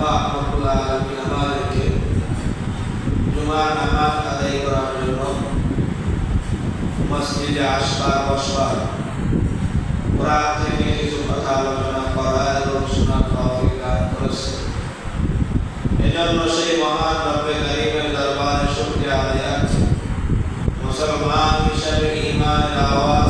আল্লাহ রব্বুল আলামিন আমাদেরকে জুমার নামাজ আদায় করার জন্য মসজিদে আসবার, বসবার কোরআন মুসলমান হিসাবে ইমানের আওয়াজ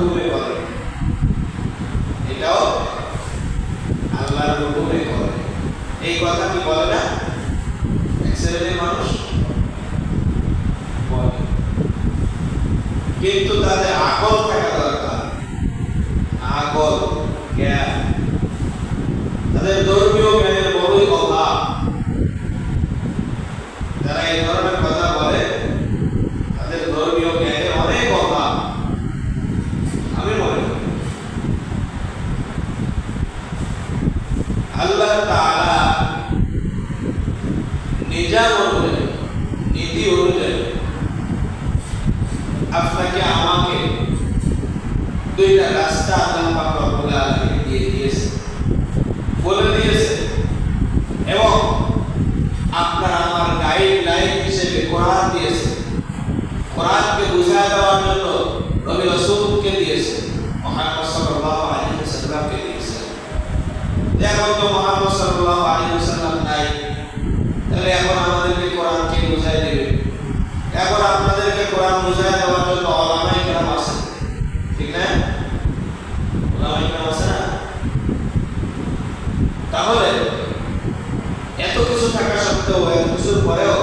এটাও আল্লাহর হুকুমে করে এই কথা কি বলে না? এক মানুষ বলে। কিন্তু তাদের আকল থাকা দরকার। আকল, জ্ঞান। তাদের ধর্মীয় জ্ঞানের বড়ই অভাব। যারা এই ধরনের কথা বলে তাদের ধর্মীয় জ্ঞানের অনেক অভাব আমি মনে করি তাআলা নিজাম অনুযায়ী নীতি অনুযায়ী আপনাকে আমাকে দুইটা রাস্তা আল্লাহ পাক রব্বুল আলামিন দিয়ে দিয়েছে বলে দিয়েছে এবং আপনার আমার গাইড লাইন হিসেবে কোরআন দিয়েছে কোরআনকে বুঝায় দেওয়ার জন্য নবী রাসূলকে দিয়েছে মুহাম্মদ সাল্লাল্লাহু আলাইহি ওয়াসাল্লামকে দিয়েছে এখন তো মুহাম্মদ সাল্লাল্লাহু আলাইহি ওয়াসাল্লাম নাই তাহলে এখন আমাদেরকে কোরআন কে বুঝাই দেবে এখন আপনাদেরকে কোরআন বুঝাই দেওয়ার জন্য ওলামাই কেরাম আছে ঠিক না ওলামাই কেরাম আছে না তাহলে এত কিছু থাকা সত্ত্বেও, এত কিছুর পরেও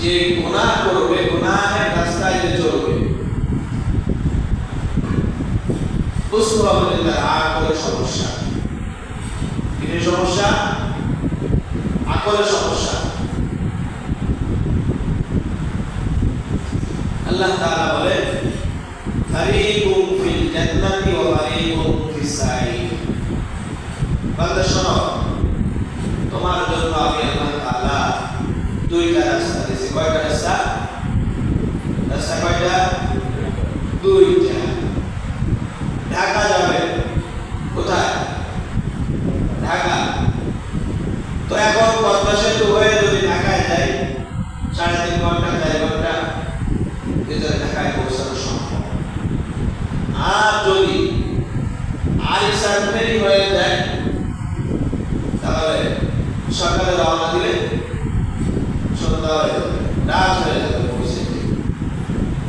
যে গুনাহ করবে রাস্তায় যে চলবে, বুঝতে তার আকলের সমস্যা। কিসের সমস্যা? আকলের সমস্যা। আল্লাহ তাআলা বলে ফিল জান্নাতি ওয়া ফারিকুম বান্দা শোনো। তোমার জন্য আমি আল্লাহ তাআলা দুইটা রাস্তা দিয়েছি। কয়টা রাস্তা? রাস্তা কয়টা? দুইটা। ঢাকা যাবে কোথায়? ঢাকা। তো এখন পদ্মা সেতু হয়ে যদি ঢাকায় যাই, সাড়ে তিন ঘণ্টা, চার ঘণ্টা ভিতরে ঢাকায় পৌঁছানো সম্ভব। আর যদি আরিসান ফেরি হয়ে যায় সকালে রওনা দিলে সন্ধ্যা হয়ে যাবে, রাত হয়ে যাবে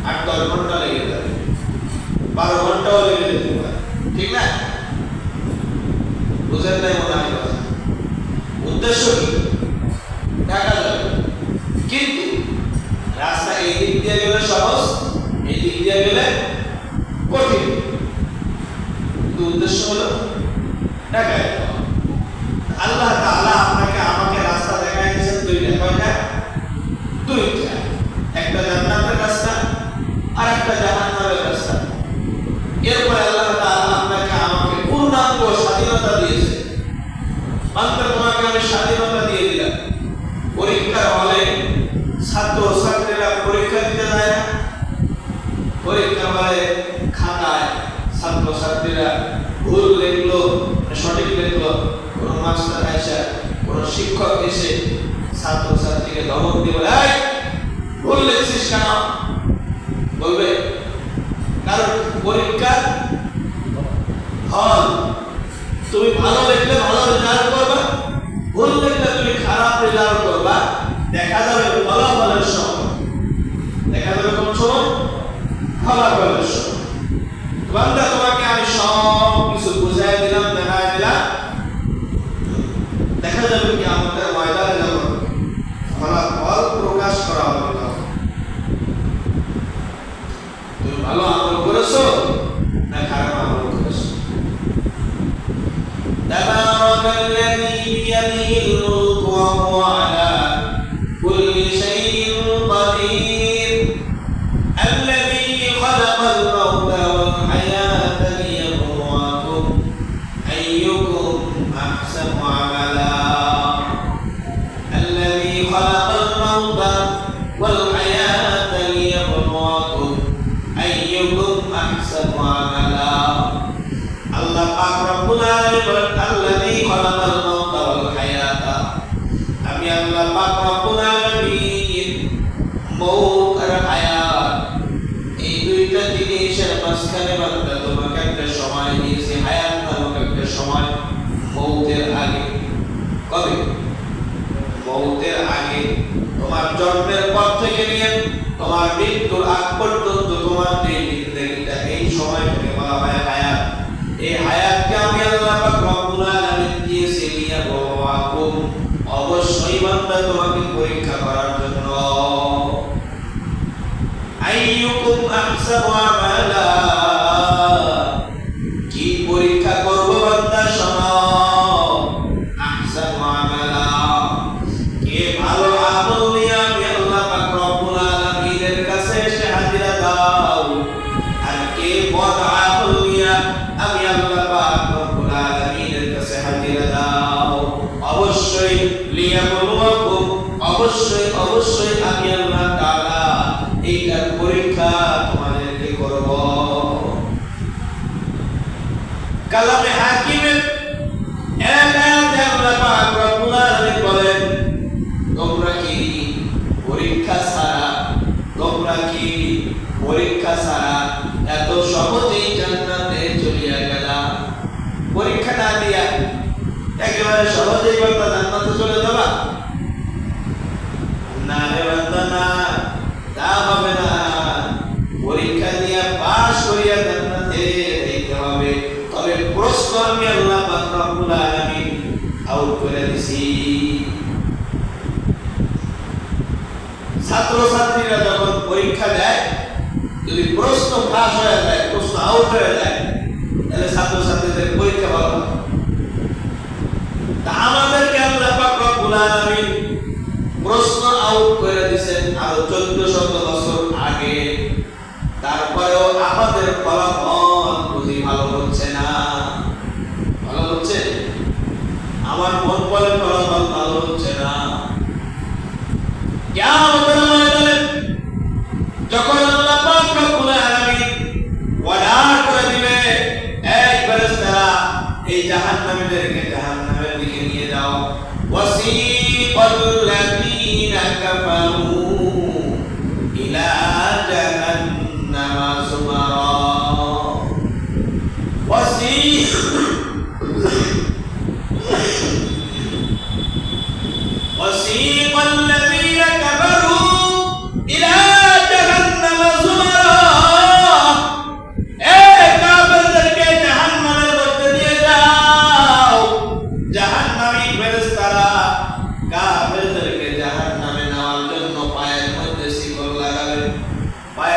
আট, দশ ঘণ্টা লেগে যাবে বারো ঘন্টাও লেগে যেতে পারে। ঠিক না? বুঝেন নাই মনে হয় কথা? উদ্দেশ্য কি? যাবে। কিন্তু রাস্তা এই দিক দিয়ে গেলে সহজ, এই দিক দিয়ে গেলে কঠিন। কিন্তু উদ্দেশ্য হলো। আল্লাহ তাআলা আপনাকে আমাকে রাস্তা দেখায় দুইটা, কয়টা? দুইটা। একটা জান্নাতের রাস্তা আর একটা জাহান্নামের রাস্তা। এরপরে আল্লাহ তাআলা আপনাকে আমাকে পূর্ণাঙ্গ স্বাধীনতা দিয়েছে। মাত্র তোমাকে আমি স্বাধীনতা দিয়ে দিলাম। পরীক্ষার হলে ছাত্র ছাত্রীরা পরীক্ষা দিতে যায় না। পরীক্ষা হলে খাতায় ছাত্র ছাত্রীরা ভুল লিখলো, সঠিক লিখলো। মাস্টার এসে কোনো শিক্ষক এসে ছাত্র ছাত্রীকে ধমক দিয়ে "এই, ভুল বলবে কারণ পরীক্ষা হল তুমি ভালো লিখলে ভালো রেজাল্ট করবা সময় মৌতের আগে। কবে? মৌতের আগে। তোমার জন্মের পর থেকে নিয়ে তোমার মৃত্যুর আগ পর্যন্ত তোমার যে জিন্দগিটা, এই সময়টাকে বলা হয় হায়াত। এই হায়াতকে আমি আল্লাহ পাক রব্বুল আলামিন দিয়েছি লিয়া বাবাকুম অবশ্যই বান্দা তোমাকে পরীক্ষা করার জন্য। আইয়ুকুম আহসানু আমালা। তোমরা কি পরীক্ষা ছাড়া এত সহজেই জান্নাতে চলিয়া গেলা? পরীক্ষা না দিয়া একেবারে সহজেই বান্দা জান্নাতে চলে যাবা? না রে বান্দা, না, তা হবে না। পরীক্ষা দিয়া পাশ করিয়া জান্নাতে যাইতে হবে। তবে প্রশ্ন আমি আল্লাহ রব্বুল আলামিন আউট করে দিছি। ছাত্র ছাত্রীরা যখন পরীক্ষা দেয়, যদি প্রশ্ন ফাঁস হয়ে যায়, প্রশ্ন আউট হয়ে যায়, তাহলে ছাত্র ছাত্রীদের পরীক্ষা ভালো তা আমাদেরকে আল্লাহ রব্বুল আলামিন প্রশ্ন আউট করে দিয়েছেন আরও চোদ্দ শত বছর আগে। তারপরেও আমাদের ফলাফল বুঝি ভালো হচ্ছে না? ভালো হচ্ছে? আমার মন বলে ফলাফল ভালো হচ্ছে না। কিয়ামতের ওয়াসিকাল লাযীনা কাফারু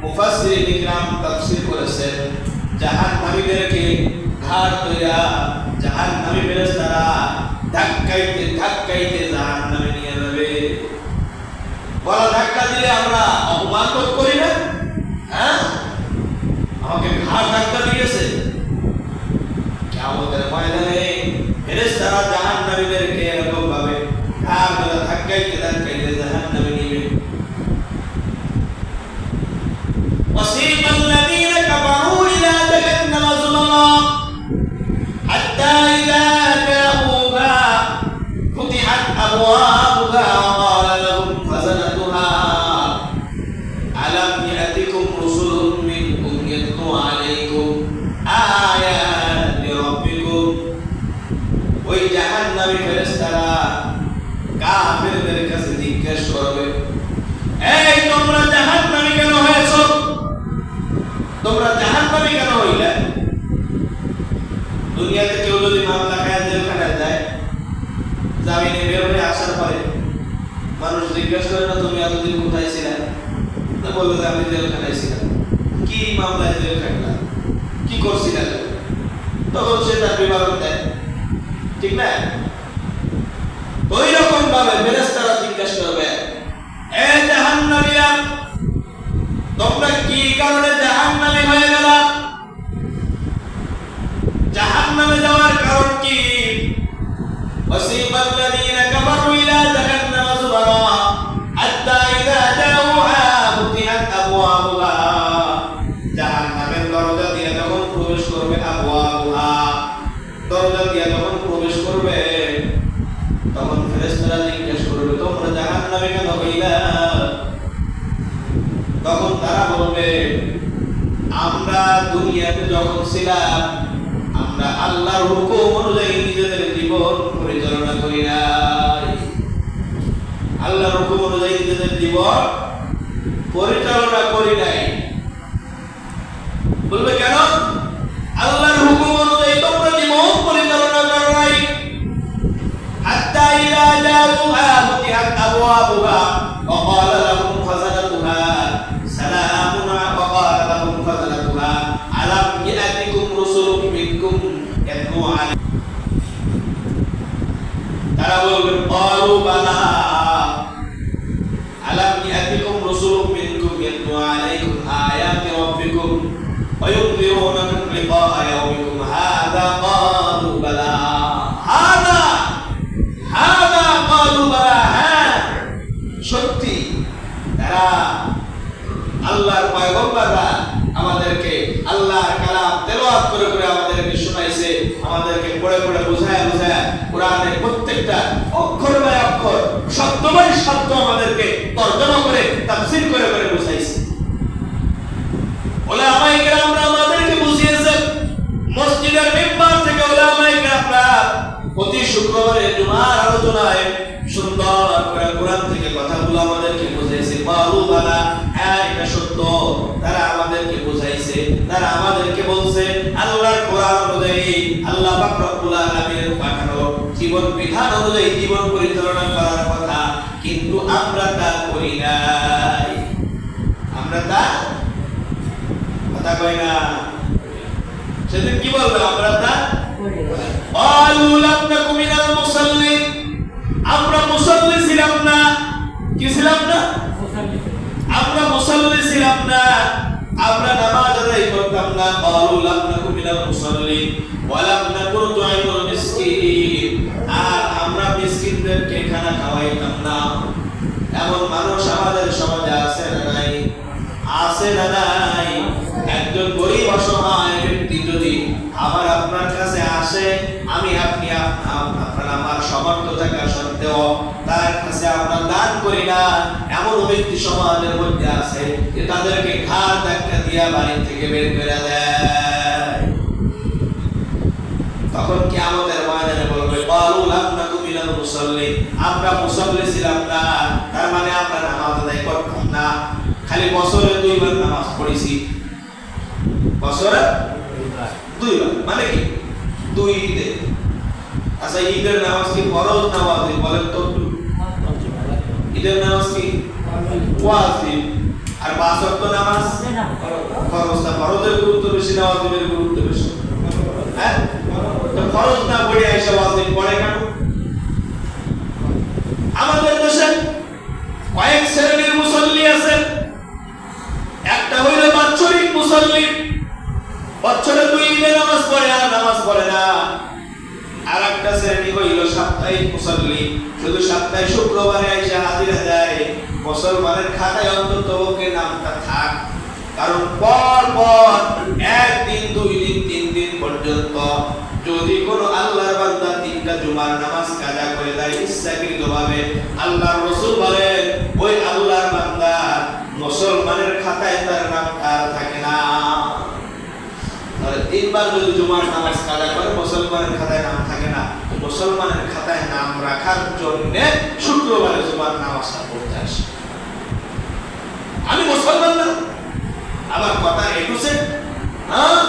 দ্বারা মুফাসসিরিন তাফসীর করেছেন জাহান্নামীদেরকে ঘাট কইরা জাহান্নামী ফেরেশতারা ধাক্কাইতে ধাক্কাইতে জাহান্নামে নিয়ে যাবে। বলা, ধাক্কা দিলে আমরা অপমান বোধ করি না? হ্যাঁ? আমাকে ঘাট ধাক্কা দিয়েছে। কিয়ামতের ময়দানে ফেরেশতারা জাহান্নামীদেরকে এই তোমরা জাহান্নামী কেন হয়েছো? তোমরা জাহান্নামী কেন হইলে? দুনিয়াতে কেউ যদি মামলা খায় জেলখানায় যায়, জামিনে আসার পরে। মানুষ জিজ্ঞেস করে, না, তুমি এতদিন কোথায় ছিলে? না বলল যে, আমি জেলখানায় ছিলাম। কি মামলায় জেল খাটলাম কি করছিলেন তখন সে তার বিবরণ দেয়। ঠিক না? ওই রকম ভাবে ফেরেশতারা জিজ্ঞাসা করবে, এ জাহান্নামীরা তোমরা কি কারণে জাহান্নামী হয়ে গেলা? জাহান্নামে যাওয়ার কারণ কি? وسيق الذين كفروا إلى جهنم زمرا حتى إذا جاءوها فتحت أبوابها জাহান্নামের দরজা দিয়ে যখন প্রবেশ করবে আবওয়াবুহা দরজা দিয়ে যখন প্রবেশ করবে তখন ফেরেশতারা জিজ্ঞেস করবে তোমরা জাহান্নামে কেন হইলা তখন তারা বলবে আমরা দুনিয়াতে যখন ছিলাম আমরা আল্লাহর হুকুম অনুযায়ী নিজেদের জীবন আল্লাহর হুকুম অনুযায়ী নিজেদের জীবন পরিচালনা করি নাই। বলবে কেন? আল্লাহর হুকুম অনুযায়ী তোমরা জীবন পরিচালনা করো নাই। হাত্তা ইলা জাউহা মুতিহাত আবওয়াবুহা, ওয়া ক্বালা লাহুম পড়ে বোঝায় বোঝায়। কোরআনের প্রত্যেকটা অক্ষর বাই অক্ষর শব্দ বাই আমাদেরকে তর্জমা করে, তাফসীর করে করে বোঝাইছে। ওলামায়ে কেরামরা আমাদেরকে বুঝিয়েছেন মসজিদের মেম্বার থেকে ওলামায়ে কেরামরা প্রতি শুক্রবারে জুমার আলোচনায় সুন্দর করে কোরআন থেকে কথাগুলো আমাদেরকে বুঝাইছে। বালু, বালা হ্যাঁ এটা সত্য। তারা আমাদেরকে বুঝাইছে, তারা আমাদেরকে বলছে আল্লাহর কোরআন অনুযায়ী আল্লাহ পাক রব্বুল আলামিনের পাঠানো জীবন বিধান অনুযায়ী জীবন পরিচালনা করার কথা কিন্তু আমরা তা করি নাই। আমরা তা কথা কই না। সেদিন কি বলব আমরা তা আলু লাম নাকু মিনাল আমরা মুসল্লি ছিলাম না। কি ছিলাম না? আমরা মুসল্লি ছিলাম না। আমরা নামাজ আদায় করতাম না। আলু লাম من المصلين ولم نكن نطعم المسكين আর আমরা মিসকিনদেরকে খানা খাওয়াইতাম না এমন মানুষ আমাদের সমাজে আছে না নাই আছে না নাই একজন গরিব অসহায় ব্যক্তি যদি আমার আপনার কাছে আসে আমি আপনি আপ- আপ- আপনার আমার সমর্থ থাকা সত্ত্বেও তার কাছে আমরা দান করি না এমন ব্যক্তি সমাজের মধ্যে আছে যে তাদেরকে ঘাড় ধাক্কা দিয়া বাড়ি থেকে বের করে দেয় তখন কি আমাদের ময়দানে বলবে মুসল্লি। আমরা মুসল্লি ছিলাম না তার মানে আমরা নামাজ আদায় করতাম না। খালি বছরে দুইবার নামাজ পড়েছি। বছরে দুইবার মানে কি? দুই ঈদে। আচ্ছা ঈদের নামাজ কি ফরজ নামাজ বলেন তো? ঈদের নামাজ কি ওয়াজিব? আর পাঁচ ওয়াক্ত নামাজ? ফরজ। না ফরজের গুরুত্ব বেশি না গুরুত্ব বেশি? হ্যাঁ? তো না পড়ে আইসা ওয়াজিব পড়ে কেন আমাদের দেশে কয়েক শ্রেণির মুসল্লি আছে। একটা হইল বাৎসরিক মুসল্লি, বছরে দুই ঈদে নামাজ পড়ে, আর নামাজ পড়ে না। আর একটা শ্রেণি হইল সাপ্তাহিক মুসল্লি, শুধু সপ্তাহে শুক্রবারে এসে হাজিরা দেয়। মুসলমানের খাতায় অন্তত ওকে নামটা থাক, কারণ পর পর একদিন, দুই দিন, তিন দিন পর্যন্ত যদি কোনো আল্লাহর বান্দা তিনটা জুমার নামাজ কাজা করে দেয় ইচ্ছাকৃত ভাবে আল্লাহর রসুল বলেন, ওই আল্লাহর বান্দা মুসলমানের খাতায় তার নাম আর থাকে না। তিনবার যদি জুমার নামাজ কাজা করে, মুসলমানের খাতায় নাম থাকে না। মুসলমানের খাতায় নাম রাখার জন্য শুক্রবারে জুমার নামাজটা পড়তে আসে। আমি মুসলমান না আমার কথা একুশে হ্যাঁ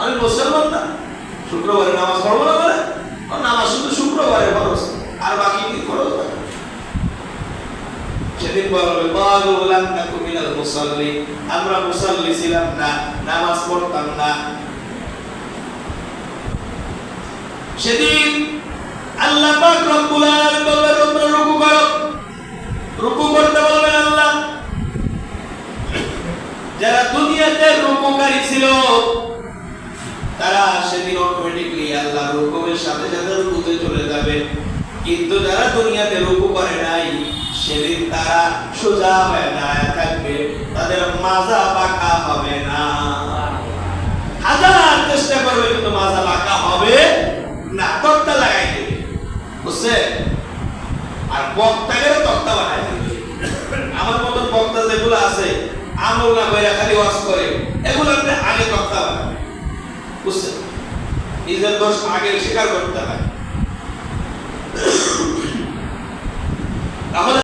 আমি মুসলমান না শুক্রবারে নামাজ পড়ব না বলে? নামাজ শুধু শুক্রবারে খরচ আর বাকি কি খরচ সেদিন বলবে বালু লাম নাকু মিনাল মুসাল্লি। আমরা মুসাল্লি ছিলাম না, নামাজ পড়তাম না। সেদিন আল্লাহ পাক রব্বুল আলামিন বলবেন, তোমরা রুকু করো। রুকু করতে বলবেন আল্লাহ। যারা দুনিয়াতে রুকুকারী ছিল তারা সেদিন অটোমেটিকলি আল্লাহ রুকুমের সাথে সাথে রুকুতে চলে যাবে। কিন্তু যারা দুনিয়াতে রুকু করে নাই, সেদিন তারা সোজা হয়ে দাঁড়ায় থাকবে। তাদের মাজা বাঁকা হবে না। হাজার চেষ্টা করবে, কিন্তু মাজা বাঁকা হবে না। তক্তা লাগাই দেবে। বুঝছে? আর বক্তাকে তক্তা বানাই দেবে। আমার মতন বক্তা যেগুলো আছে, আমল না করে খালি ওয়াজ করে, এগুলো আপনি আগে তক্তা বানাবেন। বুঝছেন নিজের দোষ আগে স্বীকার করতে হয়। তাহলে